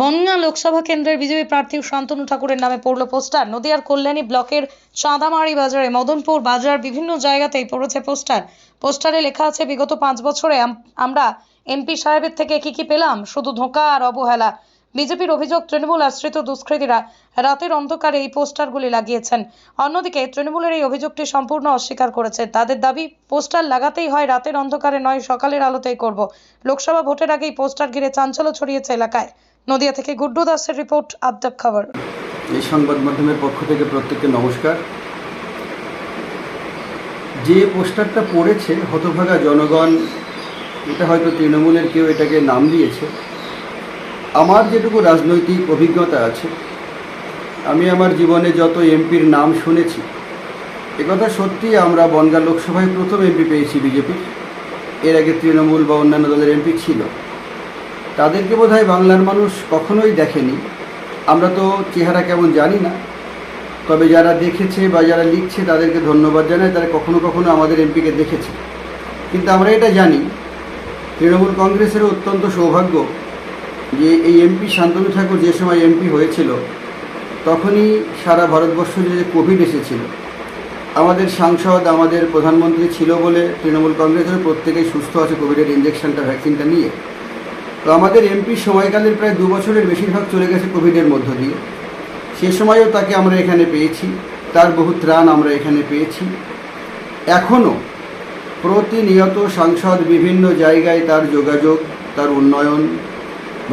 বনগাঁ লোকসভা কেন্দ্রের বিজেপি প্রার্থী শান্তনু ঠাকুরের নামে পড়ল পোস্টার। নদিয়ার কল্যাণী ব্লকের চাঁদামারি বাজারে মদনপুর বাজার বিভিন্ন জায়গাতেই পড়েছে পোস্টার। পোস্টারে লেখা আছে, বিগত পাঁচ বছরে আমরা এমপি সাহেবের থেকে কি কি পেলাম? শুধু ধোঁকা আর অবহেলা। বিজেপির অভিযোগ, তৃণমূল আশ্রিত দুষ্কৃতীরা রাতের অন্ধকারে এই পোস্টারগুলি লাগিয়েছেন। অন্যদিকে তৃণমূলের এই অভিযোগটি সম্পূর্ণ অস্বীকার করেছে। তাদের দাবি, পোস্টার লাগাতেই হয় রাতের অন্ধকারে নয়, সকালের আলোতেই করব। লোকসভা ভোটের আগেই পোস্টার ঘিরে চাঞ্চল্য ছড়িয়েছে এলাকায়। নদিয়া থেকে গুড্ডু দাসের রিপোর্ট আদ্যাপ খবর। এই সংবাদ মাধ্যমের পক্ষ থেকে প্রত্যেককে নমস্কার। যে পোস্টারটা পড়েছে, হতভাগা জনগণ, এটা হয়তো তৃণমূলের কেউ এটাকে নাম দিয়েছে। আমার যেটুকু রাজনৈতিক অভিজ্ঞতা আছে, আমি আমার জীবনে যত এমপির নাম শুনেছি একথা সত্যি আমরা বনগাঁ লোকসভায় প্রথম এমপি পেয়েছি বিজেপির। এর আগে তৃণমূল বা অন্যান্য দলের এমপি ছিল। তাদেরকে বোধহয় বাংলার মানুষ কখনোই দেখেনি। আমরা তো চেহারা কেমন জানি না। তবে যারা দেখেছে বা যারা লিখছে, তাদেরকে ধন্যবাদ জানাই। তারা কখনো কখনো আমাদের এমপিকে দেখেছে। কিন্তু আমরা এটা জানি, তৃণমূল কংগ্রেসেরও অত্যন্ত সৌভাগ্য যে এই এমপি শান্তনু ঠাকুর যে সময় এমপি হয়েছিল, তখনই সারা ভারতবর্ষ যে কোভিড এসেছিল, আমাদের সাংসদ, আমাদের প্রধানমন্ত্রী ছিল বলে তৃণমূল কংগ্রেসের প্রত্যেকেই সুস্থ আছে কোভিডের ইঞ্জেকশনটা ভ্যাকসিনটা নিয়ে। তো আমাদের এমপি সময়কালের প্রায় দু বছরের বেশিরভাগ চলে গেছে কোভিডের মধ্য দিয়ে। সে সময়ও তাকে আমরা এখানে পেয়েছি, তার বহু ত্রাণ আমরা এখানে পেয়েছি। এখনও প্রতিনিয়ত সাংসদ বিভিন্ন জায়গায় তার যোগাযোগ, তার উন্নয়ন,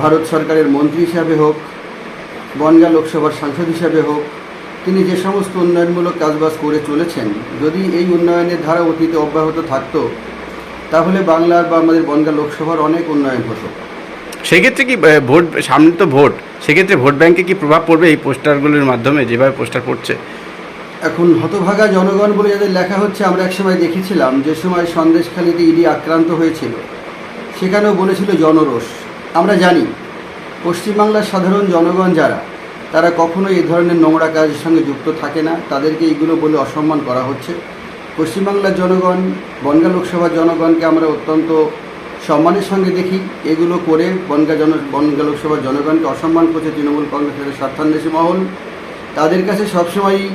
ভারত সরকারের মন্ত্রী হিসাবে হোক, বনগাঁ লোকসভার সাংসদ হিসাবে হোক, তিনি যে সমস্ত উন্নয়নমূলক কাজবাজ করে চলেছেন, যদি এই উন্নয়নের ধারা অতীতে অব্যাহত থাকতো, তাহলে বাংলার বা আমাদের বনগাঁ লোকসভার অনেক উন্নয়ন হতো। সেক্ষেত্রে কি ভোট, সামনে তো ভোট, সেক্ষেত্রে ভোট ব্যাংকে কি প্রভাব পড়বে এই পোস্টারগুলির মাধ্যমে, যেভাবে পোস্টার পড়ছে? এখন হতভাগা জনগণ বলে যাদের লেখা হচ্ছে, আমরা একসময় দেখেছিলাম, যে সময় সন্দেশখালীতে ইডি আক্রান্ত হয়েছিল, সেখানেও বলেছিল জনরোষ। আমরা জানি, পশ্চিমবাংলার সাধারণ জনগণ যারা, তারা কখনো এই ধরনের নোংরা কাজের সঙ্গে যুক্ত থাকে না। তাদেরকে এইগুলো বলে অসম্মান করা হচ্ছে। পশ্চিমবাংলার জনগণ, বনগাঁ লোকসভার জনগণকে আমরা অত্যন্ত সম্মানের সঙ্গে দেখি এগুলো করে বনগাঁ জন বনগাঁ লোকসভার জনগণকে অসম্মান করছে তৃণমূল কংগ্রেসের স্বার্থান্বেষী মহল। তাদের কাছে সবসময়ই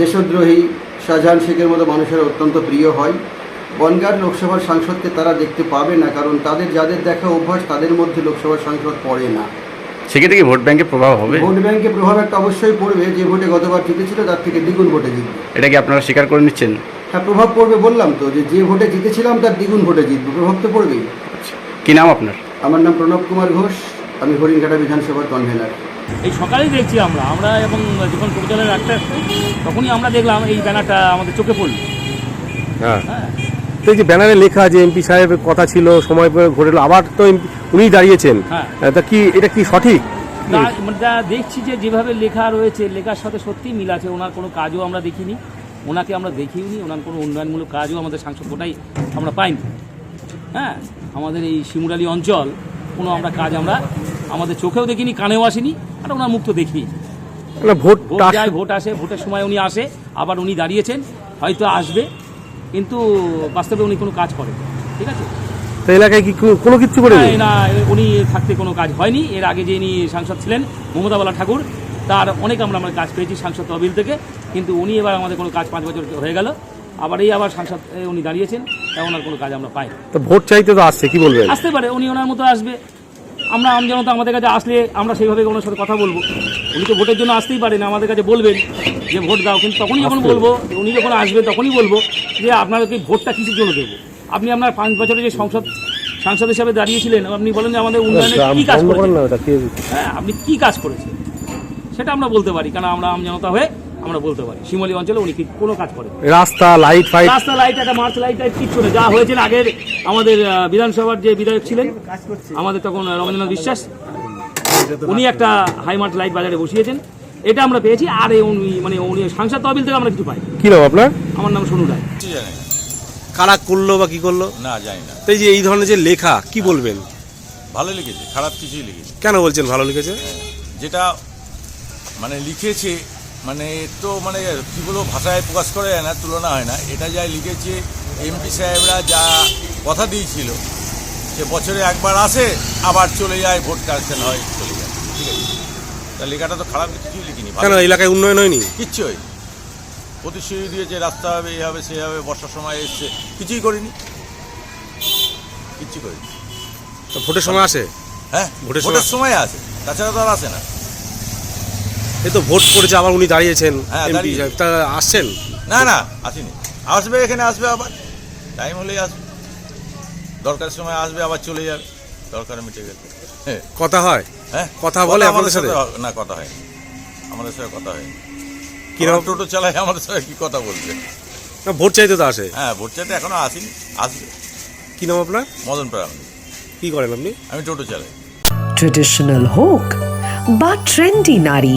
দেশদ্রোহী শাহজাহান শেখের মতো মানুষের অত্যন্ত প্রিয় হয়। বনগাঁর লোকসভার সাংসদকে তারা দেখতে পাবে না কারণ তাদের যাদের দেখা অভ্যাস তাদের মধ্যে লোকসভার সাংসদ পড়ে না। সেক্ষেত্রে কি ভোট ব্যাংকে প্রভাব হবে? ভোট ব্যাংকে প্রভাব একটা অবশ্যই পড়বে যে ভোটে গতবার জিতেছিল তার থেকে দ্বিগুণ ভোটে জিতবে। এটা কি আপনারা স্বীকার করে নিচ্ছেন? হ্যাঁ প্রভাব পড়বে বললাম তো যে যে ভোটে জিতেছিলাম তার দ্বিগুণ ভোটে জিতবে। প্রভাব তো পড়বেই। আচ্ছা কি নাম আপনার? আমার নাম প্রণব কুমার ঘোষ আমি হরিণঘাটা বিধানসভার কনভেনার এই সকালেই দেখছি আমরা আমরা এবং যখন কবিতালের রাখতে তখনই আমরা দেখলাম এই ব্যানারটা আমাদের চোখে পড়ল। হ্যাঁ। হ্যাঁ। তো এই যে ব্যানারে লেখা যে এমপি সাহেবের কথা ছিল সময় পরে ঘটে আবার তো উনি দাঁড়িয়েছেন। হ্যাঁ। তা কি এটা কি সঠিক? মানে যা দেখছি যে যেভাবে লেখা রয়েছে লেখার সাথে সত্যিই মিল আছে ওনার কোনো কাজও আমরা দেখিনি। ওনাকে আমরা দেখিওনি ওনার কোনো উন্নয়নমূলক কাজও আমাদের সাংসদ কোটাই আমরা পাইনি। হ্যাঁ আমাদের এই শিমুরালি অঞ্চল কোনো আমরা কাজ আমরা আমাদের চোখেও দেখিনি কানেও আসেনি আর ওনার মুখ তো দেখি ভোট ভোট যায় ভোট আসে ভোটের সময় উনি আসে আবার উনি দাঁড়িয়েছেন হয়তো আসবে কিন্তু বাস্তবে উনি কোনো কাজ করেন ঠিক আছে? তো এলাকায় কি কোনো কিছু করে না, না উনি থাকতে কোনো কাজ হয়নি। এর আগে যে ইনি সাংসদ ছিলেন মমতা বালা ঠাকুর তার অনেক আমরা আমরা কাজ পেয়েছি সাংসদ তহবিল থেকে কিন্তু উনি এবার আমাদের কোনো কাজ পাঁচ বছর হয়ে গেল। আবার এই আবার সাংসদ উনি দাঁড়িয়েছেন তেমন আর কোনো কাজ আমরা পাই না। তো ভোট চাইতে তো আসছে কি বলবেন? আসতে পারে উনি ওনার মতো আসবে। আমরা আম আমজনতা আমাদের কাছে আসলে আমরা সেইভাবে ওনার সাথে কথা বলব। উনি তো ভোটের জন্য আসতেই পারেন আমাদের কাছে বলবেন যে ভোট দাও কিন্তু তখনই যখন বলব উনি যখন আসবে তখনই বলব যে আপনাদেরকে ভোটটা কিসের জন্য দেবো? আপনি আপনার পাঁচ বছরে যে সংসদ সাংসদ হিসাবে দাঁড়িয়েছিলেন আপনি বলেন যে আমাদের উন্নয়নে কি কাজ করেছেন? হ্যাঁ আপনি কি কাজ করেছেন? সেটা আমরা বলতে পারি কারণ আমরা আমজনতা হয়ে আমরা বলতে পারি। শিমলি অঞ্চলে উনি কি কোনো কাজ করেন রাস্তা লাইট ফাইট রাস্তা লাইট একটা মার্চ লাইট টাইট কিচ্ছু নেই যা হয়েছিল আগের আমাদের বিধানসভার যে বিধায়ক ছিলেন আমাদের তখন রবীন্দ্রনাথ বিশ্বাস উনি একটা হাই মার্চ লাইট বাজারে বসিয়েছেন। এটা আমরা পেয়েছি আর এই উনি মানে উনি সাংসদ তহবিল থেকে আমরা কিছু পাই কি নাম আপনার? আমার নাম সোনু রায়। কিছু জানি কারা করল বা কি করল? না জানি না। তাই যে এই ধরনের যে লেখা কি বলবেন? ভালো লিখেছে খারাপ কিছুই লিখেছে কেন বলছেন ভালো লিখেছে? যেটা মানে লিখেছে মানে তো মানে কী বলব ভাষায় প্রকাশ করা যায় না তুলনা হয় না। এটা যা লিখেছে এমপি সাহেবরা যা কথা দিয়েছিল সে বছরে একবার আসে আবার চলে যায় ভোট কালেকশন হয় চলে যায়। ঠিক আছে? তা লেখাটা তো খারাপ কিছুই লিখিনি। কেন এলাকায় উন্নয়ন হয়নি? কিচ্ছু হয়নি প্রতিশ্রুতি দিয়েছে রাস্তা হবে এই হবে সে হবে বর্ষার সময় এসছে। কিছুই করিনি। কিচ্ছু করিনি। তো ভোটের সময় আসে? হ্যাঁ ভোটের সময়- আসে। তাছাড়া তো আর আসে না। এই তো ভোট করেছে আবার উনি দাঁড়িয়েছেন হ্যাঁ, এমপি। তা আসছেন? না না আসেনি। আসবে এখানে আসবে আবার। টাইম হলেই আসবে। দরকারের সময় আসবে আবার চলে যাবে। দরকার মিটে গেলে। হ্যাঁ। কথা হয়? হ্যাঁ। কথা বলে আপনাদের সাথে? না কথা হয় আমাদের সাথে কথা হয় কীরকম? কীরকম টোটো চালায় আমাদের সাথে কি কথা বলবে? না, ভোট চাইতে তো আসে। হ্যাঁ ভোট চাইতে এখনও আসেনি। আসবে। কি নাম আপনার? মদন প্রামাণিক। কি করেন আপনি? আমি টোটো চালাই। ট্রেডিশনাল হোক বা ট্রেন্ডি নারী